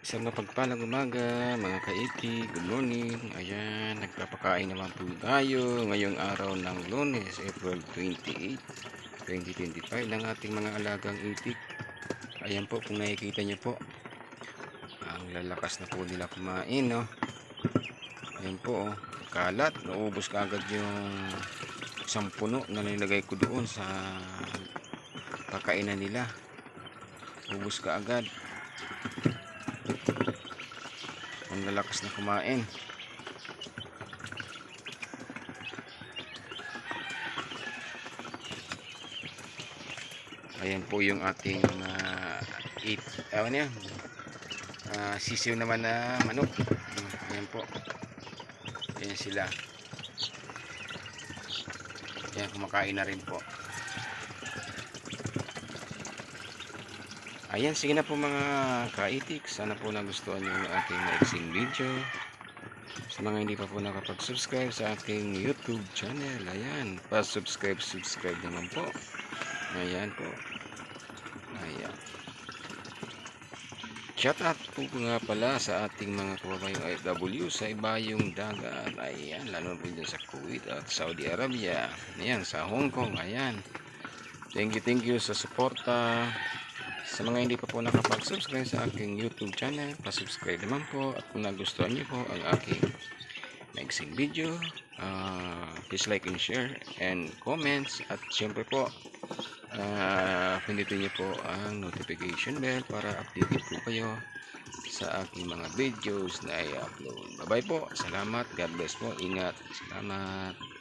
Isang mapagpalang umaga, mga kaiti, good morning. Ayan, nagpapakain naman po tayo ngayong araw ng lunes, April 28, 2025 ng ating mga alagang itik. Ayan po, kung nakikita nyo po, ang lalakas na po nila kumain, no? Ayan po, oh, kalat, naubos ka agad yung isang puno na nilagay ko doon sa kakainan nila. Ubus ka agad. Lalakas na kumain. Ayan po yung ating uh, eat ano yan? Ah, sisiw naman na manok. Ayan po. Ayan sila. Ayan kumakain na rin po Ayan, sige na po mga kaitik. Sana po nagustuhan yung ating maiksing video. Sa mga hindi pa po nakapag-subscribe sa ating YouTube channel, ayan, pa-subscribe, subscribe naman po. Ayan po. Ayan. Shout out po nga pala sa ating mga kababayang IFW sa ibayong dagat. Ayan, lalo po dyan sa Kuwait at Saudi Arabia. Ayan, sa Hong Kong. Ayan. Thank you, thank you sa suporta. Sa mga hindi pa po nakapag-subscribe sa aking YouTube channel, pa-subscribe naman po at kung nagustuhan niyo po ang aking maiksing video, uh, please like and share and comments at syempre po uh, pindutin niyo po ang notification bell para updated po kayo sa aking mga videos na i-upload. Bye bye po. Salamat. God bless po. Ingat. Salamat.